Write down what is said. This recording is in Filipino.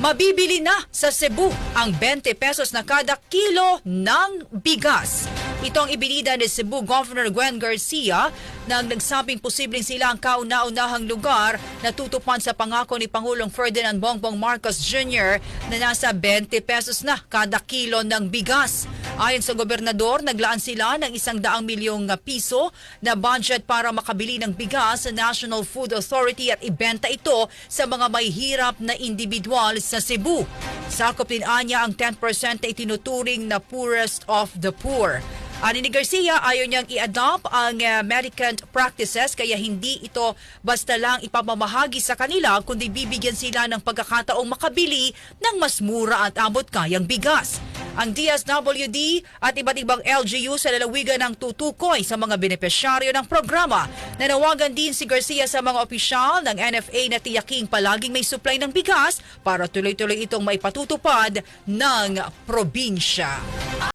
Mabibili na sa Cebu ang 20 pesos na kada kilo ng bigas. Ito ang ibinida ni Cebu Governor Gwen Garcia nang nagsabing posibleng sila ang kauna-unahang lugar na tutupad sa pangako ni Pangulong Ferdinand Bongbong Marcos Jr. na nasa 20 pesos na kada kilo ng bigas. Ayon sa gobernador, naglaan sila ng isang daang milyong piso na budget para makabili ng bigas sa National Food Authority at ibenta ito sa mga may hirap na individual sa Cebu. Sakop din anya ang 10% na itinuturing na poorest of the poor. Ani ni Garcia, ayaw niyang i-adopt ang uh, American practices kaya hindi ito basta lang ipamamahagi sa kanila kundi bibigyan sila ng pagkakataong makabili ng mas mura at abot kayang bigas. Ang DSWD at iba't ibang LGU sa lalawigan ng tutukoy sa mga benepisyaryo ng programa. Nanawagan din si Garcia sa mga opisyal ng NFA na tiyaking palaging may supply ng bigas para tuloy-tuloy itong maipatutupad ng probinsya.